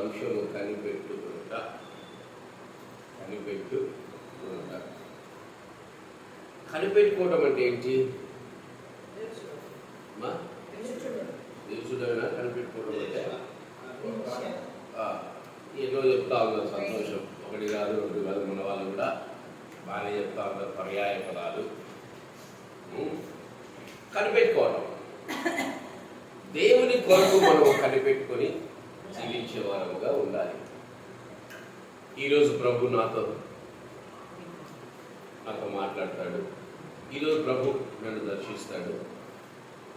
అంశము కని పెట్టుకుంట కని పెట్టు కనిపెట్టుకోవడం అంటే ఏంటి? తెలుసుడైనా కనిపెట్టుకోవడం అంటే? ఎన్నో చెప్తా ఉన్నారు సంతోషం. ఒకటి కాదు రెండు కాదు మన వాళ్ళు కూడా బాగానే చెప్తా ఉన్నారు పర్యాయ పదాలు. ఉం. కనిపెట్టుకోవడం దేవుని కొరకు మనం కనిపెట్టుకొని జీవించే వారముగా ఉండాలి. ఈరోజు ప్రభు నాతో నాతో మాట్లాడతాడు. ఈరోజు ప్రభు నన్ను దర్శిస్తాడు.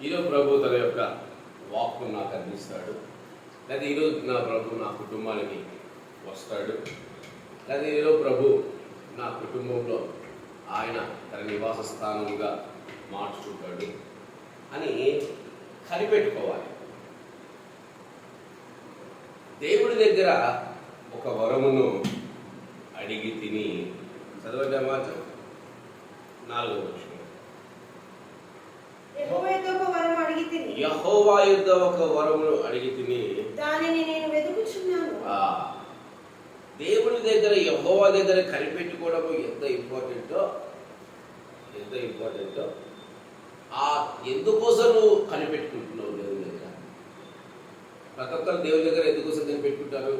ఈరోజు ప్రభు తన యొక్క వాక్కు నాకు అందిస్తాడు. లేదా ఈరోజు నా ప్రభు నా కుటుంబానికి వస్తాడు. లేదా ఈరోజు ప్రభు నా కుటుంబంలో ఆయన తన నివాస స్థానంగా మార్చుకుంటాడు అని కనిపెట్టుకోవాలి. దేవుడి దగ్గర ఒక వరమును అడిగి తిని చదవండి మాట నాలుగో వచ్చిన యెహోవా యుద్ధ ఒక వరమును అడిగి తిని దానిని నేను వెతుకుచున్నాను. దేవుని దగ్గర యహోవా దగ్గర కనిపెట్టుకోవడం ఎంత ఇంపార్టెంటో ఎంత ఇంపార్టెంటో ఆ ఎందుకోసం నువ్వు కనిపెట్టుకుంటున్నావు దగ్గర ప్రతి ఒక్కరు దేవుని దగ్గర ఎందుకోసం కనిపెట్టుకుంటారు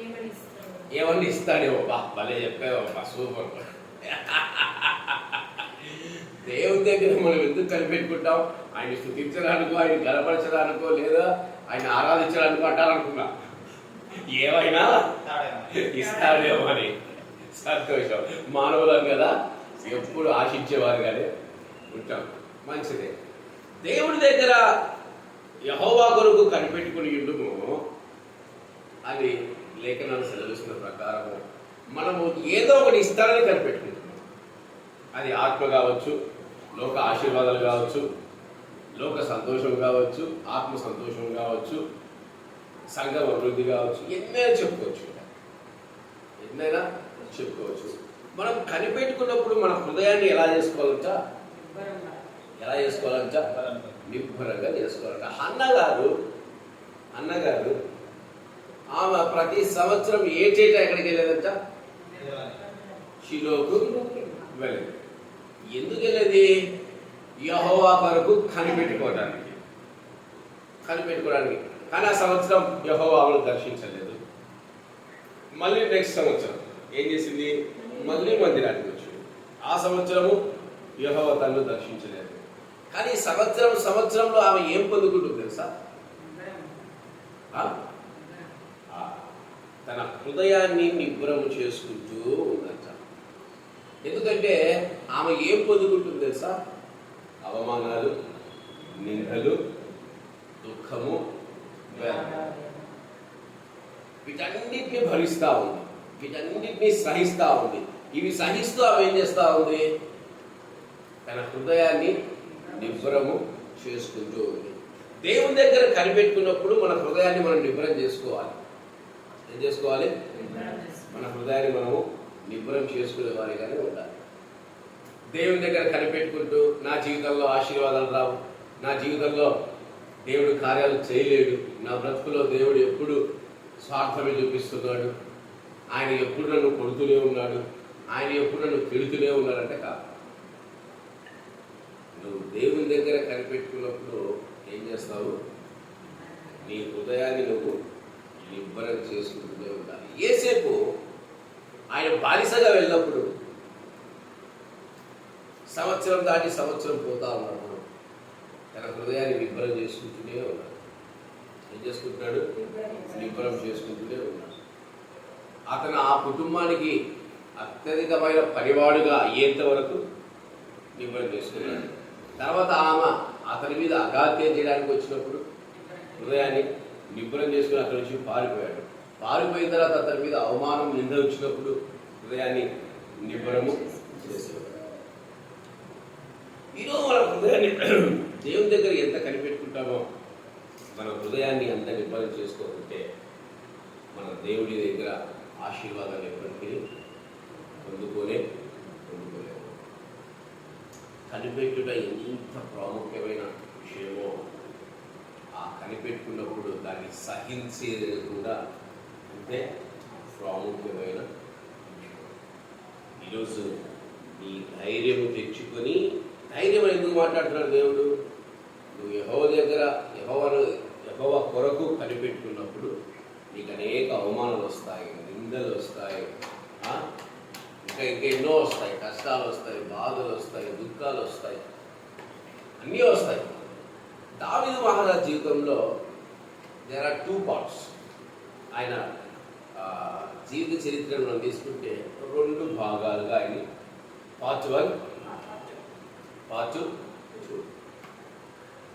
ఏమని ఇస్తాడు? ఏమన్నా ఇస్తాడేమో బా భలే చెప్పావో బా సూపర్. దేవుని దగ్గర మనం ఎందుకు కనిపెట్టుకుంటాం? ఆయన స్థుతించడానికో ఆయన గలపరచడానికో లేదా ఆయన ఆరాధించడానికో అంటారనుకున్నా. ఏమైనా ఇస్తాడేమో అని. సంతోషం. మానవులం కదా ఎప్పుడు ఆశించేవారుగానే ఉంటాం. మంచిదే. దేవుడి దగ్గర యహోవా కొరకు కనిపెట్టుకుని ఇండుము అని లేఖనాలు సెలవిస్తున్న ప్రకారము మనము ఏదో ఒకటి ఇస్తారని కనిపెట్టుకుంటున్నాం. అది ఆత్మ కావచ్చు లోక ఆశీర్వాదాలు కావచ్చు లోక సంతోషం కావచ్చు ఆత్మ సంతోషం కావచ్చు సంఘం అభివృద్ధి కావచ్చు ఎన్నైనా చెప్పుకోవచ్చు. ఎన్నైనా చెప్పుకోవచ్చు. మనం కనిపెట్టుకున్నప్పుడు మన హృదయాన్ని ఎలా చేసుకోవాలంట? ఎలా చేసుకోవాలంట? నిబ్బరంగా చేసుకోవాలంట. అన్నగారు అన్నగారు ఆమె ప్రతి సంవత్సరం ఏ చేట ఎక్కడికి వెళ్ళేదంట షిలోకు వెళ్ళేది ఎందుకు వెళ్ళేది యహోవా కొరకు కనిపెట్టుకోవడానికి. కనిపెట్టుకోవడానికి. కానీ ఆ సంవత్సరం యహోవా ఆమెను దర్శించలేదు. మళ్ళీ నెక్స్ట్ సంవత్సరం ఏం చేసింది? మళ్ళీ మందిరానికి వచ్చింది. ఆ సంవత్సరము యహోవా తను దర్శించలేదు. కానీ సంవత్సరం సంవత్సరంలో ఆమె ఏం పొందుకుంటుంది తెలుసా? ఆ? తన హృదయాన్ని నిబ్బరము చేసుకుంటూ ఉందంట. ఎందుకంటే ఆమె ఏం పొందుకుంటుంది తెలుసా? అవమానాలు నిందలు దుఃఖము వీటన్నిటిని భరిస్తూ ఉంది. వీటన్నిటిని సహిస్తూ ఉంది. ఇవి సహిస్తూ ఆమె ఏం చేస్తూ ఉంది? తన హృదయాన్ని నిబ్బరము చేసుకుంటూ ఉంది. దేవుని దగ్గర కనిపెట్టుకున్నప్పుడు మన హృదయాన్ని మనం నిబ్బరం చేసుకోవాలి. ఏం చేసుకోవాలి? మన హృదయాన్ని మనము నిబ్బరం చేసుకునే వారిగానే ఉండాలి. దేవుని దగ్గర కనిపెట్టుకుంటూ నా జీవితంలో ఆశీర్వాదాలు రావు. నా జీవితంలో దేవుడు కార్యాలు చేయలేడు. నా బ్రతుకులో దేవుడు ఎప్పుడు స్వార్థమే చూపిస్తున్నాడు. ఆయన ఎప్పుడు నన్ను కొడుతూనే ఉన్నాడు. ఆయన ఎప్పుడు నన్ను తిడుతూనే ఉన్నాడంటే కాదు. నువ్వు దేవుని దగ్గర కనిపెట్టుకున్నప్పుడు ఏం చేస్తావు? నీ హృదయాన్ని నువ్వు నిబ్బరం చేసుకుంటూనే ఉండాలి. ఏసేపు ఆయన బానిసగా వెళ్ళినప్పుడు సంవత్సరం దాటి సంవత్సరం పోతా ఉన్నాడు తన హృదయాన్ని నిబ్బరం చేసుకుంటూనే ఉన్నాడు. ఏం చేసుకుంటున్నాడు? నిబ్బరం చేసుకుంటూనే ఉన్నాడు. అతను ఆ కుటుంబానికి అత్యధికమైన పనివాడుగా అయ్యేంత వరకు నిబ్బరం చేసుకున్నాడు. తర్వాత ఆమె అతని మీద అగాత్యం చేయడానికి వచ్చినప్పుడు హృదయాన్ని నిబ్బరం చేసుకుని అక్కడి నుంచి పారిపోయాడు. పారిపోయిన తర్వాత అతని మీద అవమానం నింద వచ్చినప్పుడు హృదయాన్ని నిబ్బరము చేసేవాడు ఈరోజు మన హృదయాన్ని దేవుని దగ్గర ఎంత కనిపెట్టుకుంటామో మన హృదయాన్ని అంత నిబ్బరం చేసుకోకుంటే మన దేవుడి దగ్గర ఆశీర్వాదాలు ఎప్పటికీ పొందుకోలే పొందుకోలేము కనిపెట్టుట ఎంత ప్రాముఖ్యమైన విషయమో ఆ కనిపెట్టుకున్నప్పుడు దాన్ని సహించేది కూడా అంతే ప్రాముఖ్యమైన ఈరోజు నీ ధైర్యము తెచ్చుకొని ధైర్యం ఎందుకు మాట్లాడుతున్నాడు దేవుడు. నువ్వు యహో దగ్గర యహోవను యహోవ కొరకు కనిపెట్టుకున్నప్పుడు నీకు అనేక అవమానాలు వస్తాయి నిందలు వస్తాయి. ఇంకా ఇంకెన్నో వస్తాయి కష్టాలు వస్తాయి బాధలు వస్తాయి దుఃఖాలు వస్తాయి. అన్నీ వస్తాయి. దావిదు మహారాజ్ జీవితంలో దేర్ ఆర్ టూ పార్ట్స్ ఆయన జీవిత చరిత్రను మనం తీసుకుంటే రెండు భాగాలుగా ఆయన part one part two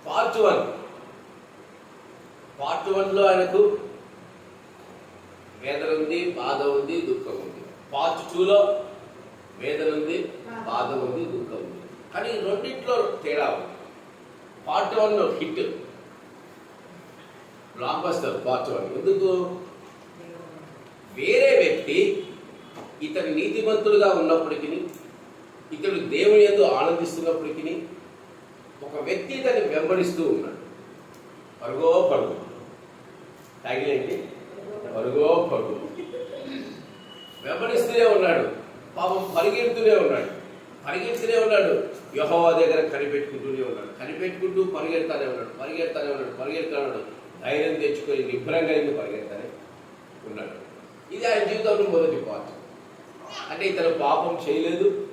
part one part వన్లో ఆయనకు వేదన ఉంది బాధ ఉంది దుఃఖం ఉంది. పార్ట్ టూలో వేదన ఉంది బాధ ఉంది దుఃఖం ఉంది. కానీ రెండింటిలో తేడా ఉంది. Part one hit. Blockbuster part one. ఎందుకు? వేరే వ్యక్తి ఇతని నీతిమంతుడుగా ఉన్నప్పటికీ ఇతడు దేవుని ఎందు ఆనందిస్తున్నప్పటికీ ఒక వ్యక్తి ఇతన్ని వెంబడిస్తూ ఉన్నాడు. పరుగో పరుగు. తగిలేండి. పరుగో పరుగు. వెంబడిస్తూనే ఉన్నాడు. పాపం పరిగెడుతూనే ఉన్నాడు. పరిగెడుతూనే ఉన్నాడు. యహోవా దగ్గర కనిపెట్టుకుంటూనే ఉన్నాడు. కనిపెట్టుకుంటూ పరిగెడతానే ఉన్నాడు. పరిగెడతానే ఉన్నాడు. పరిగెడతానే ఉన్నాడు. ధైర్యం తెచ్చుకొని నిబ్బరంగా ఇది పరిగెడతానే ఉన్నాడు. ఇది ఆయన జీవితంలో మొదటి పాత్ర అంటే ఇతను పాపం చేయలేదు.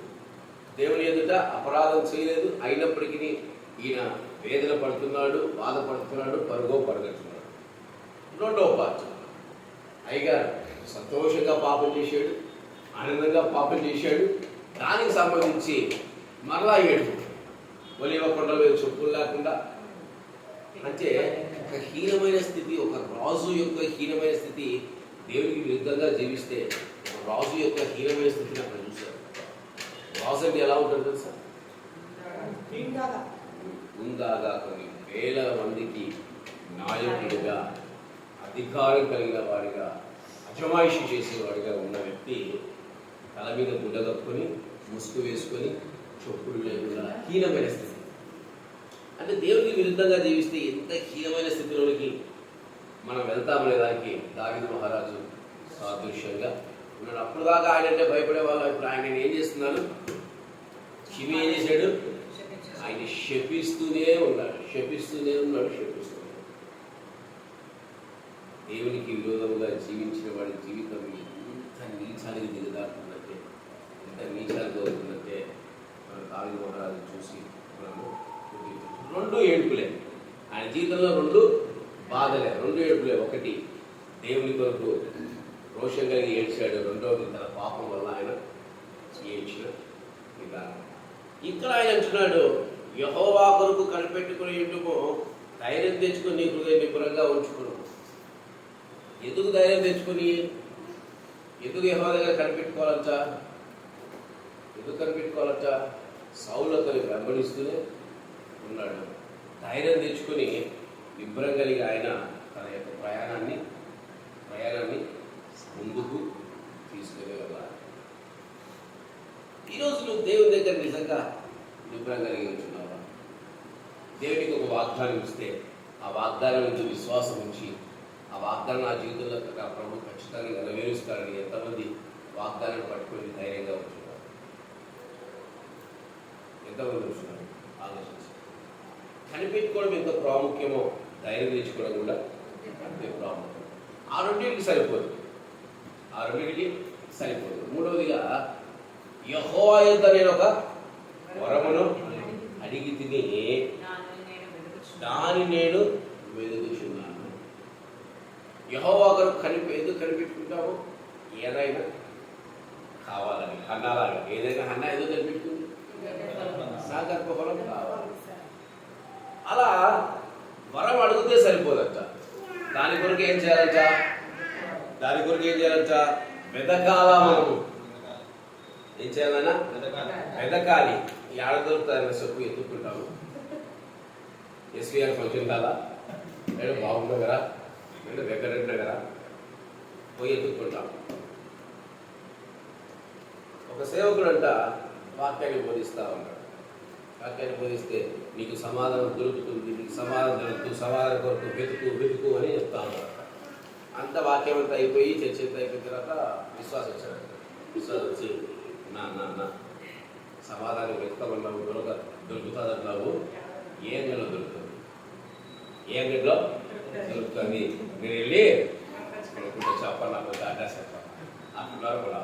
దేవుని ఎదుట అపరాధం చేయలేదు. అయినప్పటికీ ఈయన వేదన పడుతున్నాడు బాధపడుతున్నాడు పరుగో పరుగెడుతున్నాడు రెండో పాత్ర అయ్యగారు సంతోషంగా పాపం చేశాడు. ఆనందంగా పాపం చేశాడు. దానికి సంబంధించి మరలా ఏడుపు. ఒలివ కొండల మీద చెప్పులు లేకుండా. అంటే ఒక హీనమైన స్థితి ఒక రాజు యొక్క హీనమైన స్థితి దేవునికి విరుద్ధంగా జీవిస్తే రాజు యొక్క హీనమైన స్థితిని అక్కడ చూశారు. రాజు అంటే ఎలా ఉంటుంది తెలుసా? ముందాగా కొన్ని వేల మందికి నాయకుడిగా అధికారం కలిగిన వాడిగా అజమాయిషి చేసేవాడిగా ఉన్న వ్యక్తి తల మీద గుడ్డ కప్పుకొని ముసుగు వేసుకొని చెప్పులు లేకుండా హీనమైన స్థితి. అంటే దేవునికి విరుద్ధంగా జీవిస్తే ఎంత హీనమైన స్థితిలోనికి మనం వెళ్తామనే దానికి దావిద మహారాజు సాదృశ్యంగా ఉన్నాడు. అప్పుడు దాకా ఆయన అంటే భయపడే వాళ్ళు ఇప్పుడు ఆయన ఏం చేస్తున్నారు శివి ఏం చేశాడు? ఆయన శపిస్తూనే ఉన్నాడు. శపిస్తూనే ఉన్నాడు శపిస్తూనే దేవునికి విరోధముగా జీవించిన వాడి జీవితం ఎంత నీచానికి దిగదారుతుందంటే ఎంత నీచానికి అవుతుందంటే మన దావి మహారాజు చూసి మనము గుర్తించవచ్చు. రెండు ఏడుపులే. ఆయన జీవితంలో రెండు బాధలే రెండు ఏడుపులే. ఒకటి దేవుని కొరకు రోషం కలిగి ఏడ్చాడు. రెండవది తన పాపం వల్ల ఆయన ఏడ్చిన విధానం. ఇక్కడ ఆయన అంటున్నాడు యహోవా కొరకు కనిపెట్టుకుని ఎందుకు ధైర్యం తెచ్చుకొని నీ హృదయం నిపుణంగా ఉంచుకును ఎందుకు ధైర్యం తెచ్చుకొని? ఎందుకు యహో దగ్గర కనిపెట్టుకోవాలంట? ఎందుకు కనిపెట్టుకోవాలంట? సౌలు వెంబడిస్తూనే ఉన్నాడు. ధైర్యం తెచ్చుకొని విభ్రం కలిగి ఆయన తన యొక్క ప్రయాణాన్ని ప్రయాణాన్ని ముందుకు తీసుకునే ఈరోజు నువ్వు దేవుని దగ్గర నిజంగా విభ్రం కలిగి ఉంటున్నావా? దేవునికి ఒక వాగ్దానం ఇస్తే ఆ వాగ్దానం నుంచి విశ్వాసం ఉంచి ఆ వాగ్దానం నా జీవితంలో ప్రభు ఖచ్చితంగా నెరవేరుస్తారని ఎంతమంది వాగ్దానం పట్టుకొని ధైర్యంగా ఉంటున్నారు? ఎంతమంది ఉంటున్నారు? ఆలోచించి కనిపెట్టుకోవడం ఎంత ప్రాముఖ్యమో ధైర్యం తెచ్చుకోవడం కూడా అంతే ప్రాముఖ్యం. ఆ రెండింటికి సరిపోదు. ఆ రెండింటికి సరిపోదు. మూడవదిగా యహోవా యొక్క నేను ఒక వరమును అడిగి తిని దాని నేను వెదుగుచున్నాను యహోవా గారు కనిపి ఎందుకు కనిపెట్టుకుంటాము ఏదైనా కావాలని హన్నాలాగా. ఏదైనా హన్నా ఏదో కనిపెట్టుకుంది? సాగర్భ ఫలం కావాలి. అలా వరం అడిగితే సరిపోదట. దాని కొరకు ఏం చేయాలట? దాని కొరకు ఏం చేయాలట? వెతకాల మనము. ఏం చేయాలన్నా వెతకాలి ఏడ ఆడ చెప్పు ఎత్తుకుంటాము ఎస్వీఆర్ ఫంక్షన్ కాదా? లేదా బాగుండగరా లేదా వెంకటరెడ్డి నగరా పోయి ఎత్తుకుంటాం ఒక సేవకుడు అంట వాక్యాన్ని బోధిస్తా ఉన్నాడు. వాక్యాన్ని బోధిస్తే నీకు సమాధానం దొరుకుతుంది నీకు సమాధానం దొరుకుతూ సమాధానం కొరకు వెతుకు వెతుకు అని చెప్తా అంత వాక్యం అంతా అయిపోయి చర్చ అంతా అయిపోయిన తర్వాత విశ్వాసం వచ్చాడు విశ్వాసం వచ్చి నా నా నా సమాధానం వెతకమన్నావు దొరక దొరుకుతుందన్నావు ఏ అంగడిలో దొరుకుతుంది? ఏ అంగడిలో దొరుకుతుంది? నేను వెళ్ళి అనుకుంటే కొంచెం నాకు చెప్పాలి. అంటున్నారు కూడా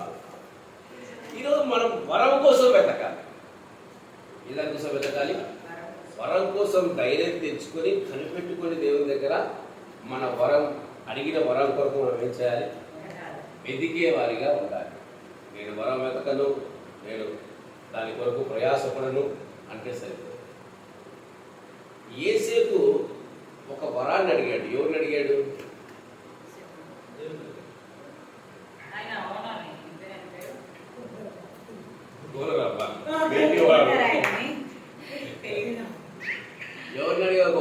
ఈరోజు మనం వరం కోసం వెతకాలి. ఇలా కోసం వెతకాలి. వరం కోసం ధైర్యం తెచ్చుకొని కనిపెట్టుకొని దేవుని దగ్గర మన వరం అడిగిన వరం కొరకు మనం ఏం చేయాలి? వెతికే వారిగా ఉండాలి. నేను వరం వెతకను నేను దాని కొరకు ప్రయాసపడను అంటే సరిపోదు. ఏసేపు ఒక వరాన్ని అడిగాడు. ఎవరిని అడిగాడు? ఆయన అవునండి ఇంతనే పేరు గోరరబ్బ. వెండివాడు. ఆయన్ని తెలియదు. ఎవరిని అడిగాడు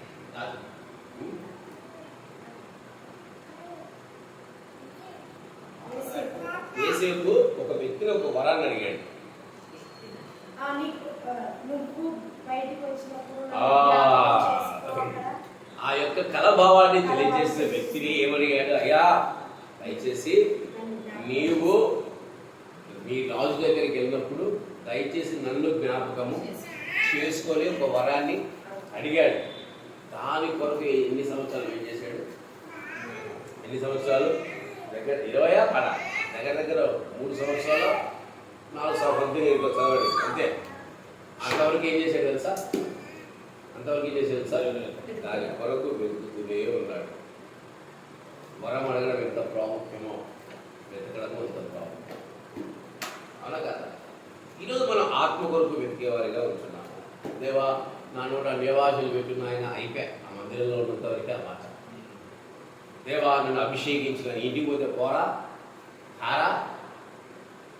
ఒక వరాన్ని అడిగాడు ఏసేపు ఒక వ్యక్తిని ఒక వరాన్ని అడిగాడు ఆ, నీకు, ఆ, నువ్వు బయటికి వచ్చినప్పుడు ఆ. జ్ఞాపకం చేసుకో అక్కడ. ఆ యొక్క కలభావాన్ని తెలియజేసిన వ్యక్తిని ఏమడిగాడు అయ్యా దయచేసి నీవు మీ రాజు దగ్గరికి వెళ్ళినప్పుడు దయచేసి నన్ను జ్ఞాపకము చేసుకొని ఒక వరాన్ని అడిగాడు దాని కొరకు ఎన్ని సంవత్సరాలు ఏం చేశాడు ఎన్ని సంవత్సరాలు దగ్గర ఇరవయా పద దగ్గర దగ్గర మూడు సంవత్సరాలు నాలుగు సంవత్సరాలు చదవండి అంతే అంతవరకు ఏం చేశాడు తెలుసా అంతవరకు చేసేది? చేశాడు దాని కొరకు వెతుకుతూనే ఉన్నాడు. వరం అడగడం ఎంత ప్రాముఖ్యమో వెతకడం అంత ప్రాముఖ్యం. అవునా కదా? ఈరోజు మనం ఆత్మ కొరకు వెతికేవారిగా ఉంటున్నాము దేవా నా నోట నివాసులు పెట్టున్న ఆయన అయిపోయా. ఆ మందిరంలో ఉన్నంతవరకే ఆ మాట. దేవా నన్ను అభిషేకించిన ఇంటికి పోతే పోరా? హారా?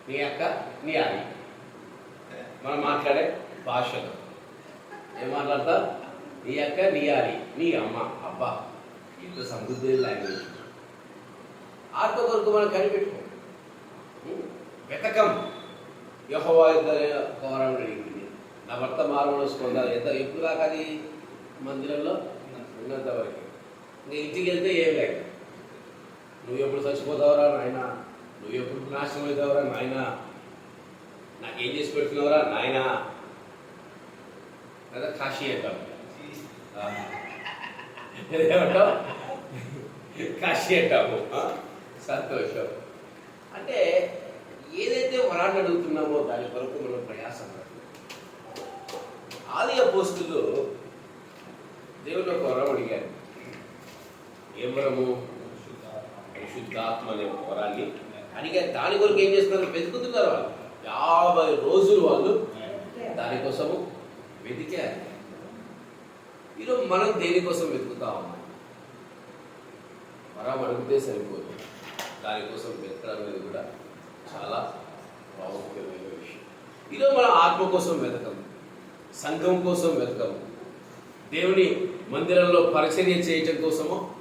నీ అక్క? నీ అది మనం మాట్లాడే భాషలు ఏం మాట్లాడతా? నీ అక్క నీ ఆలి నీ అమ్మ. అబ్బా ఇంత సమృద్ధి లాంగ్వేజ్ ఆత్మ కొరకు మనం కనిపెట్టుకో. వెతకం. యహోవా ఇద్దరు గౌరవం అడిగింది. నా భర్త మారవలసి పొందాలి ఎంత? ఎప్పుడు దాకా అది మందిరంలో? ఉన్నంత వరకు. ఇంకా ఇంటికి వెళ్తే ఏం లేక నువ్వు ఎప్పుడు చచ్చిపోతావురా నాయన? నువ్వు ఎప్పుడు నాశనం అవుతావురా నాయన? నాకేం చేసి పెడుతున్నావురా నాయనా? కదా కాశీ అంటాం. ఆ. ఏమంటావు? కాశీ అంటాము? సంతోషం. అంటే ఏదైతే వరాన్ని అడుగుతున్నామో దాని కొరకు మనం ప్రయాసం. ఆది అపోస్తులు దేవుని ఒక వరం అడిగారు ఏం వరము పరిశుద్ధాత్మ అనే వరాన్ని అడిగారు. దాని కొరకు ఏం చేస్తున్నారు? వెతుకుతున్నారు వాళ్ళు. యాభై రోజులు వాళ్ళు దానికోసము వెతికారు. ఈరోజు మనం దేనికోసం వెతుకుతా ఉన్నాం? మనం అడిగితే సరిపోదు. దానికోసం వెతకడం అనేది కూడా చాలా ప్రాముఖ్యమైన విషయం. ఈరోజు మన ఆత్మ కోసం వెతకం సంఘం కోసం వెతకము దేవుని మందిరంలో పరిచర్య చేయటం కోసము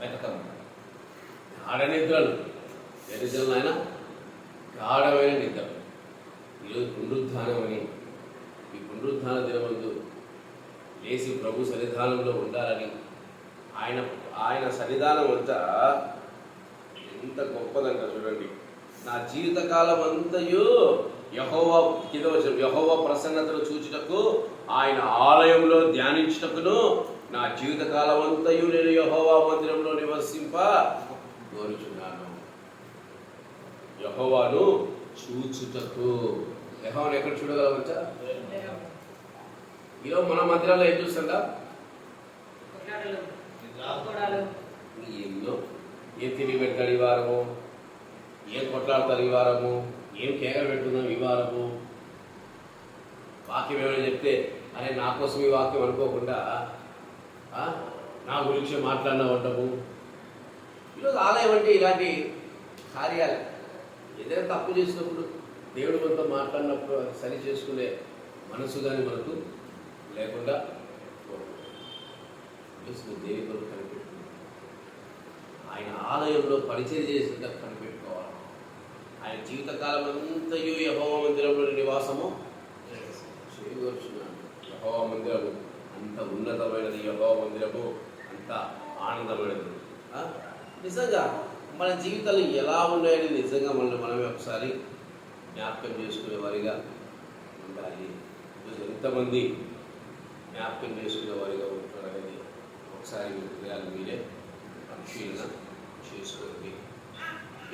వెతకము గాఢ నిద్రలు ఏ గాఢమైన నిద్రలు ఈరోజు పునరుద్ధానం అని పునరుద్ధాన దినమందు లేచి ప్రభు సన్నిధానంలో ఉండాలని ఆయన ఆయన సన్నిధానం అంతా ఎంత గొప్పదంట చూడండి. నా జీవితకాలం అంతయు యహోవ కింద వచ్చిన యహోవ ప్రసన్నతను చూచుటకు ఆయన ఆలయంలో ధ్యానించుటకును నా జీవితకాలం అంతయు నేను యహోవా మందిరంలో నివసింప కోరుచున్నాను. యహోవాను చూచుటకు. యహోవాను ఎక్కడ చూడగలవచ్చా ఈరోజు మన మందిరాల్లో ఏం చూస్తుందా ఎన్నో ఏం తిరిగి పెడతాడు ఈ వారము? ఏం కొట్లాడతారు ఈ వారము? ఏం కేకలు పెట్టుకుందాం ఈ వారము? వాక్యం ఏమైనా చెప్తే అరే నా కోసం ఈ వాక్యం అనుకోకుండా నా గురించి మాట్లాడినా ఉండము ఈరోజు ఆలయం అంటే ఇలాంటి కార్యాలు ఏదైనా తప్పు చేసినప్పుడు దేవుడు మనతో మాట్లాడినప్పుడు సరి చేసుకునే మనసు కానీ మనకు లేకుండా ప్లీజ్ కొరకు కనిపెట్టు ఆయన ఆలయంలో పరిచయం చేసినట్టు కనిపెట్టుకోవాలి. ఆయన జీవితకాలం అంతయు యహోవ మందిరంలో నివాసము చేయవచ్చున్నాను యహోవ మందిరము అంత ఉన్నతమైనది. యహోవ మందిరము అంత ఆనందమైనది. నిజంగా మన జీవితాలు ఎలా ఉన్నాయని నిజంగా మనల్ని మనమే ఒకసారి జ్ఞాపకం చేసుకునే వారిగా ఉండాలి. ఎంతమంది జ్ఞాపకం చేసుకునే వారిగా ఉంటారని ఒకసారి మీ హృదయాలు మీరే. పరిశీలన చేసుకోండి.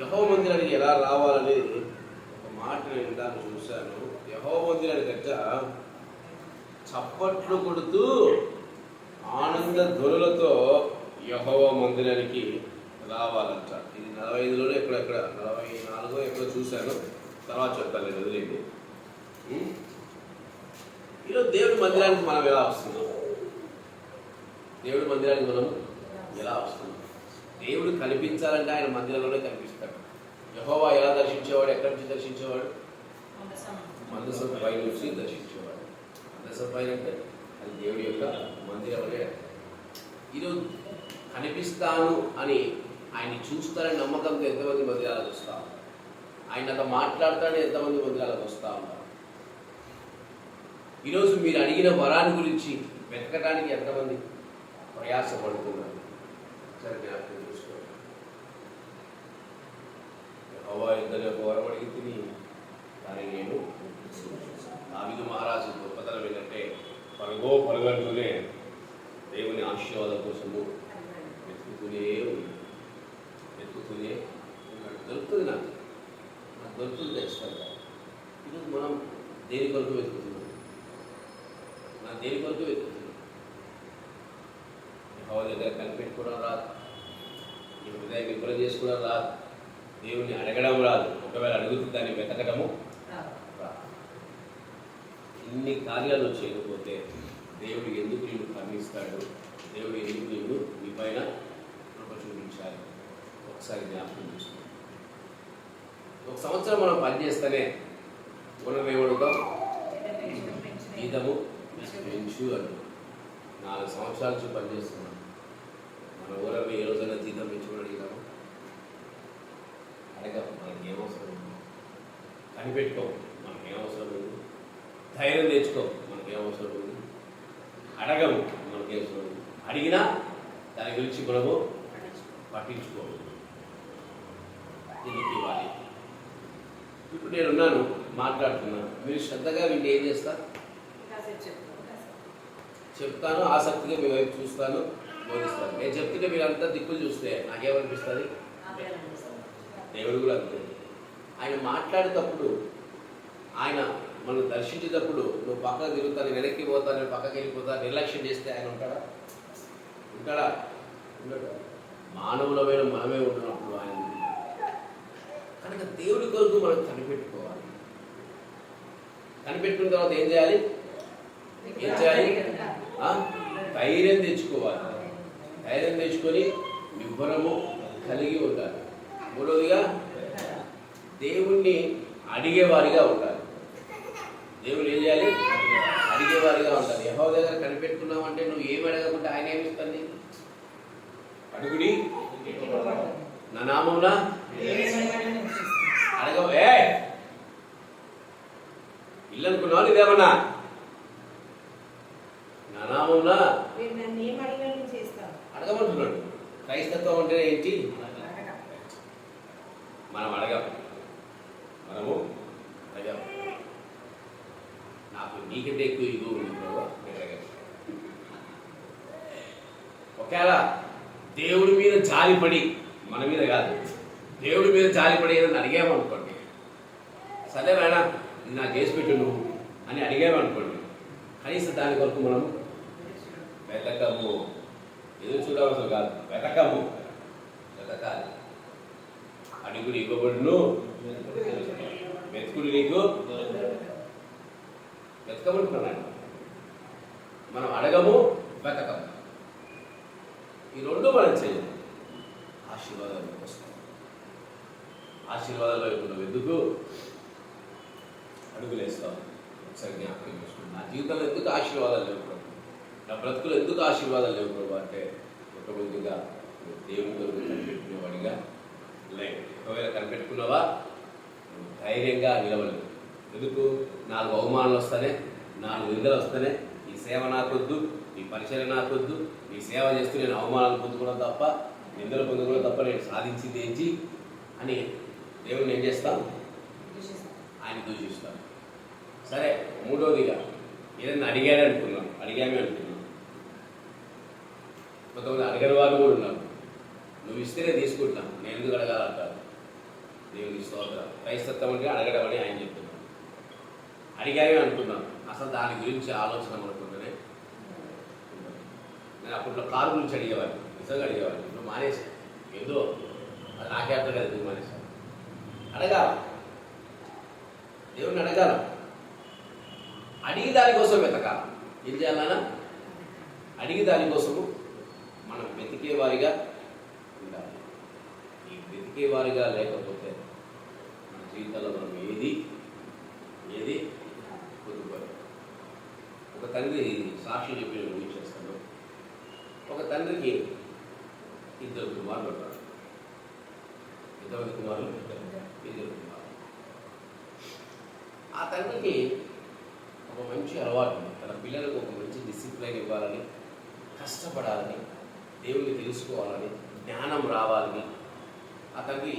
యహో మందిరానికి ఎలా రావాలని ఒక మాట నేను ఇందాక చూశాను. యహో మందిరానికి గట్ట చప్పట్లు కొడుతూ ఆనంద ధ్వనులతో యహోవ మందిరానికి రావాలంట ఇది నలభై ఐదులోనే ఎక్కడెక్కడ? నలభై నాలుగో ఎక్కడో చూశాను. తర్వాత చెప్తాను నేను వదిలేండి ఈరోజు దేవుడి మందిరానికి మనం ఎలా వస్తున్నాం? దేవుడి మందిరానికి మనం ఎలా వస్తున్నాం? దేవుడు కనిపించాలంటే ఆయన మందిరంలోనే కనిపిస్తాడు. యహోవా ఎలా దర్శించేవాడు? ఎక్కడి నుంచి దర్శించేవాడు? మందసం. మందసం పై నుంచి దర్శించేవాడు. మందసం పైన అంటే అది దేవుడి యొక్క మందిరం అనే ఈరోజు కనిపిస్తాను అని ఆయన్ని చూస్తారని నమ్మకంతో ఎంతమంది మందిరాలకు వస్తాం ఆయన నాతో మాట్లాడతాడని ఎంతమంది మందిరాలకు వస్తా ఉన్నారు? ఈరోజు మీరు అడిగిన వరాన్ని గురించి వెతకడానికి ఎంతమంది ప్రయాసపడుతున్నారు? సరే జ్ఞాపకం చేసుకోండి. యెహోవా ఇద్దరు వరం తిని దాన్ని నేను దావిదు మహారాజు గొప్పతనం ఏంటంటే పరుగో పరుగంటూనే దేవుని ఆశీర్వాదం కోసము వెతుకుతూనే ఉన్నాడు. వెతుకుతూనే ఉన్నాడు. దొరుకుతుంది నాకు. నాకు దొరుకుతుంది ఖచ్చితంగా ఈరోజు మనం దేని కొరకు వెతుకుతున్నాం నా దేని కొరకు వెతుకుతున్నాం యెహోవా దగ్గర కనిపెట్టుకోవడం రాదు నీ హృదయం విఫలం చేసుకోవడం రాదు దేవుని అడగడం రాదు. ఒకవేళ అడుగుతుంది దాన్ని వెతకడము ఇన్ని కార్యాలు చేయకపోతే దేవుడు ఎందుకు నిన్ను కర్ణిస్తాడు దేవుడు ఎందుకు నిన్ను నీ పైన కృప చూపించాలి? ఒకసారి జ్ఞాపకం చేసుకో ఒక సంవత్సరం మనం పనిచేస్తేనే మనం ఏమడుగుతాం. జీతము పెంచు అని నాలుగు సంవత్సరాల నుంచి పనిచేస్తున్నాం మన ఊరలో ఏ రోజైనా జీతం అడిగినాము అడగ మనకి ఏమవసరం? అవసరం ఉంది కనిపెట్టుకో మనకి ఏం అవసరం ఉంది ధైర్యం తెచ్చుకో మనకి ఏమవసరం ఉంది అడగము మనకి అవసరం ఉంది అడిగినా దాని గురించి మనము పట్టించుకో ఎందుకు ఇవ్వాలి? ఇప్పుడు నేనున్నాను మాట్లాడుతున్నాను మీరు శ్రద్ధగా వీళ్ళు ఏం చేస్తారు? చెప్తాను ఆసక్తిగా మీ వైపు చూస్తాను బోధిస్తాను. నేను చెప్తుంటే మీరంతా దిక్కులు చూస్తే నాకేమనిపిస్తుంది? దేవుడు కూడా అంతే. ఆయన మాట్లాడేటప్పుడు ఆయన మనం దర్శించేటప్పుడు నువ్వు పక్కకు తిరుగుతాను వెనక్కి పోతాను నేను పక్కకి వెళ్ళిపోతా నిర్లక్ష్యం చేస్తే ఆయన ఉంటాడా? ఉంటాడా? ఉండడు. మానవులమైన మనమే ఉంటున్నప్పుడు ఆయన కనుక దేవుడి కొరకు మనం కనిపెట్టుకోవాలి. కనిపెట్టుకున్న తర్వాత ఏం చేయాలి? ఏం చేయాలి? ధైర్యం తెచ్చుకోవాలి. ధైర్యం తెచ్చుకొని నిబ్బరము కలిగి ఉండాలి. మూడవదిగా దేవుణ్ణి అడిగేవారిగా ఉండాలి. దేవుడు ఏం చేయాలి? అడిగేవారిగా ఉండాలి. యహో దగ్గర కనిపెట్టుకున్నావు అంటే నువ్వు ఏమి అడగకుంటే ఆయన ఏమి ఇస్తుంది అడుగుడి. నా నామమున అడగ ఏ ఇల్లు అనుకున్నావు ఇదేమన్నా? నా నామమున చేస్తాను అడగమంటున్నాడు. క్రైస్తత్వం అంటే ఏంటి. మనం అడగం. మనము అడగం. నాకు నీకంటే ఎక్కువ ఇగో ఉంది ప్రభు ఒకవేళ దేవుడి మీద జాలిపడి మన మీద కాదు దేవుడి మీద జాలిపడి ఏదైనా అడిగామనుకోండి సరే నాయనా ఇది నాకు చేసి పెట్టు నువ్వు అని అడిగామనుకోండి కనీసం దాని కొరకు మనము వెతకము. ఎదురు చూడవలసిన కాదు వెతకము. వెతకాలి. అడుగులు ఇవ్వబడును. వెతుకుడు నీకు వెతకమంటున్నాడు మనం అడగము వెతకము. ఈ రెండు మనం చేయాలి ఆశీర్వాదాలు వస్తాం ఆశీర్వాదాలు ఇప్పుడు ఎందుకు అడుగులేస్తాం ఒకసారి జ్ఞాపకం చేసుకుంటాం నా జీవితంలో ఎందుకు ఆశీర్వాదాలు లేవు ప్రభు? నా బ్రతుకులు ఎందుకు ఆశీర్వాదాలు లేవు ప్రభు? అంటే ఒక ముందుగా దేవుడు కొరకు ఒకవేళ కనిపెట్టుకున్నావా? ధైర్యంగా నిలవలేదు ఎందుకు? నాలుగు అవమానాలు వస్తానే నాలుగు నిందలు వస్తానే. ఈ సేవ నాకొద్దు ఈ పరిచయం నాకొద్దు ఈ సేవ చేస్తూ నేను అవమానాలు పొందుకోవడం తప్ప నిందలు పొందుకోవడం తప్ప నేను సాధించింది ఏంటి అని దేవుడిని ఏం చేస్తాం? ఆయన దూషిస్తాం సరే మూడవదిగా ఏదైనా అడిగాడనుకున్నాం అడిగామే అనుకున్నాం. కొంతమంది అడగని వాళ్ళు కూడా ఉన్నారు. ఇస్తేనే తీసుకుంటున్నాను నేను ఎందుకు అడగాలంటారు? దేవుని స్తోత్రం. క్రైస్తత్వం అంటే అడగడం అని ఆయన చెప్తున్నాను అడిగామే అనుకున్నాను అసలు దాని గురించి ఆలోచన అనుకుంటేనే నేను అప్పట్లో కారు గురించి అడిగేవాడిని. నిజంగా అడిగేవాడిని. ఇప్పుడు మానేశాను ఏదో? అది నాకే అర్థం కదా ఎందుకు మానేశాను అడగాల. దేవుణ్ణి అడగాల. అడిగి దానికోసం వెతకాల ఏం చేయాలన్నా అడిగి దానికోసము మనం వెతికే వారిగా ఉండాలి. ఈ వెతికే వారిగా లేకపోతే మన జీవితంలో మనం ఏది ఏది పొందుకోలేం. ఒక తండ్రి సాక్షి చెప్పిన నేను ఊహించేస్తాను ఒక తండ్రికి ఇద్దరు కుమారులు ఉంటారు. ఇద్దరు కుమారులు? ఇద్దరు కుమారులు. ఆ తండ్రికి ఒక మంచి అలవాటు ఉంది. తన పిల్లలకు ఒక మంచి డిసిప్లైన్ ఇవ్వాలని కష్టపడాలని దేవుడిని తెలుసుకోవాలని జ్ఞానం రావాలని తండ్రి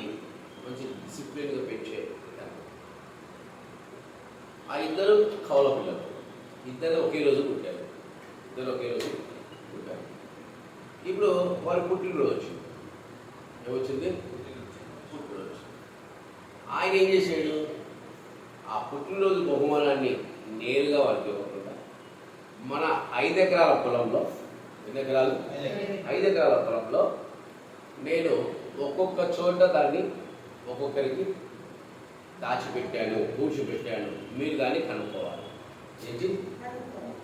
మంచి డిసిప్లిన్గా పెంచే. ఆ ఇద్దరు కౌల పిల్లలు. ఇద్దరు ఒకే రోజు పుట్టారు. ఇద్దరు ఒకే రోజు పుట్టారు. ఇప్పుడు వారి పుట్టినరోజు వచ్చింది. ఏమొచ్చింది? పుట్టినరోజు. ఆయన ఏం చేశాడు? ఆ పుట్టినరోజు బహుమానాన్ని నేరుగా వారికి ఇవ్వకుండా మన ఐదు ఎకరాల పొలంలో ఎన్ని ఎకరాలు? ఐదు ఎకరాల పొలంలో నేను ఒక్కొక్క చోట దాన్ని ఒక్కొక్కరికి దాచిపెట్టాను కూర్చిపెట్టాను. మీరు దాన్ని కనుక్కోవాలి. ఏంటి?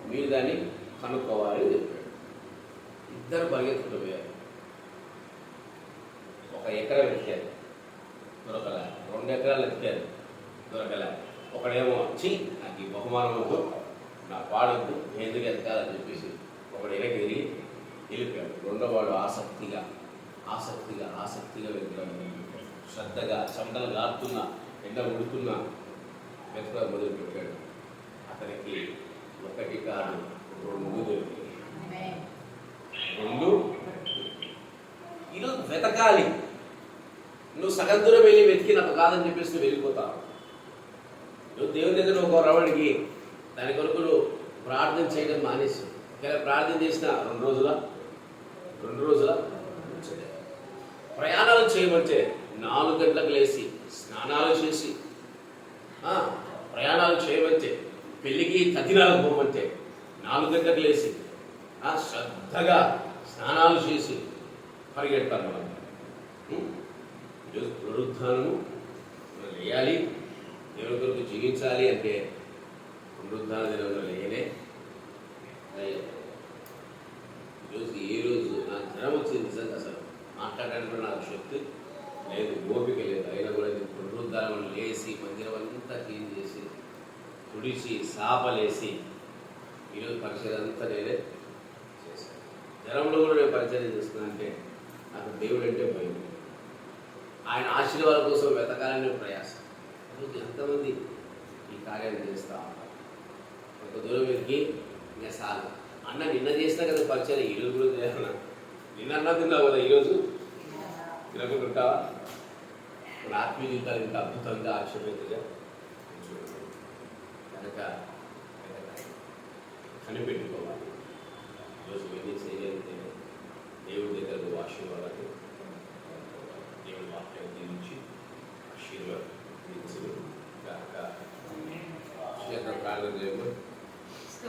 మీరు దాన్ని కనుక్కోవాలి అని చెప్పాడు. ఇద్దరు పరిగెత్తుకుంటూ పోయారు ఒక ఎకరం ఎత్తారు దొరకలే. రెండు ఎకరాలు ఎత్తారు దొరకలే. ఒకడేమో వచ్చి నాకు ఈ బహుమానం వద్దు. నా పాడొద్దు ఎందుకు ఎత్తాలని చెప్పేసి ఒకడు ఎనకెదిరి తిరిగి వెళ్ళిపోయాడు. రెండో వాడు ఆసక్తిగా ఆసక్తిగా ఆసక్తిగా వెతకడం శ్రద్ధగా చెమటలు గారుతున్న ఎండ ఉడుతున్న వెతకడం మొదలుపెట్టాడు అతనికి ఒకటి కాదు రెండు దొరికాయి రెండు? ఈరోజు వెతకాలి. నువ్వు సగం దూరం వెళ్ళి వెతికి నాకు కాదని చెప్పేసి నువ్వు వెళ్ళిపోతావు. నువ్వు దేవుని దగ్గర ఒక రవడికి దాని కొరకు నువ్వు ప్రార్థన చేయడం మానేసి ఒకవేళ ప్రార్థన చేసిన రెండు రోజుల? రెండు రోజుల? ప్రయాణాలు చేయమంటే నాలుగు గంటలకు లేచి స్నానాలు చేసి ప్రయాణాలు చేయమంటే పెళ్ళికి తదినాలకు పోమంటే నాలుగు గంటలకు లేచి ఆ, శ్రద్ధగా స్నానాలు చేసి పరిగెడతారు మనం. ఉం? ఈరోజు పునరుద్ధానము లేయాలి. దేవుని కొరకు జీవించాలి అంటే పునరుద్ధాన దినంలో లేయలే ఈరోజు ఏ రోజు నా జ్వరం వచ్చింది నిజంగా అసలు? మాట్లాడడానికి కూడా నాకు శక్తి లేదు ఓపిక లేదు. అయినా కూడా నేను పునరుద్ధానం లేసి మందిరం అంతా క్లీన్ చేసి తుడిచి సాపలేసి ఈరోజు పరిచయం అంతా నేనే చేశాను. జనంలో కూడా నేను పరిచయం చేస్తున్నా అంటే నాకు దేవుడు అంటే భయం. ఆయన ఆశీర్వాదం కోసం వెతకాలనే ప్రయాసం. ఈరోజు ఎంతమంది ఈ కార్యాన్ని చేస్తా ఉంటారు ఒక దూరం వెతికి ఇంకా సాగు. అన్న నిన్న చేసినా కదా పరిచయం ఈరోజు కూడా చేయాలన్నా నిన్న అన్నా తిన్నావు కదా ఈరోజు. తినకుంటుంటావా మన ఆత్మీయ జీవితాలు ఇంత అద్భుతంగా ఆశ్చర్యంగా కనుక. కనిపెట్టుకోవాలి ఈరోజు ఇవన్నీ చేయగలిగితే దేవుడి దగ్గర నువ్వు ఆశీర్వాదాన్ని దేవుడి వాక్యం దీవించి ఆశీర్వాదించు గాక క్షేత్ర ప్రార్థన చేయబోతు